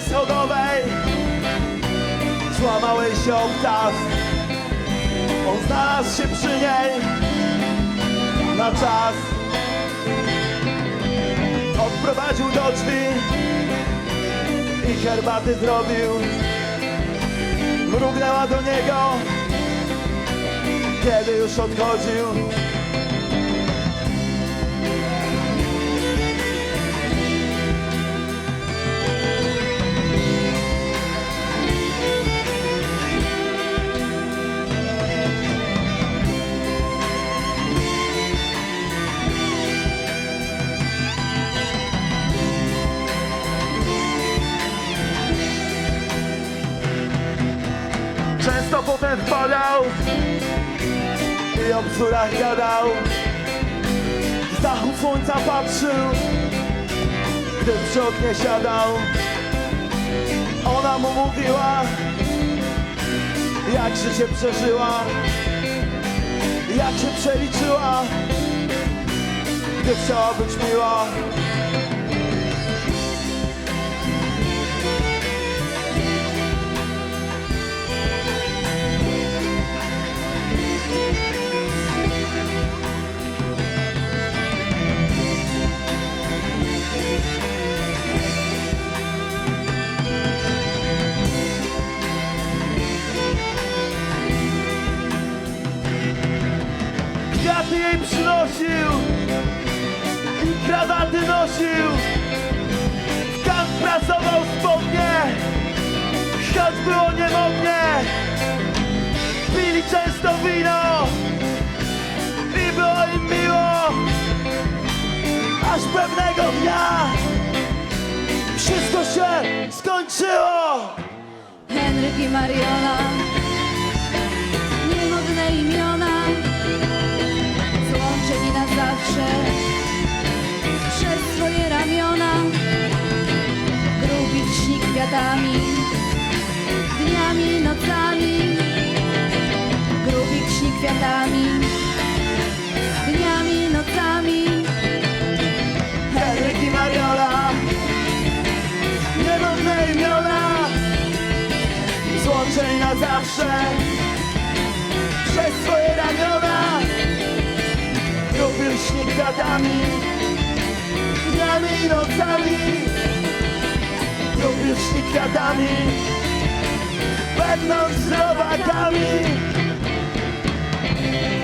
schodowej Złamałeś się oktaw On znalazł się przy niej. Na czas. Odprowadził do drzwi I herbaty zrobił. Mrugnęła do niego Kiedy już odchodził. Często potem wpadał i o bzdurach gadał. Z dachu słońca patrzył Gdy przy oknie siadał. Ona mu mówiła Jak życie przeżyła Jak się przeliczyła Gdy chciała być miła nosił W kant prasował spodnie Choć było niemodnie Pili często wino. I było im miło. Aż pewnego dnia Wszystko się skończyło. Henryk i Mariona. Niemodne imiona zawsze Przez swoje ramiona Robił śnieg gadami Dniami i nocami Robił śnieg gadami Będąc robakami Yeah.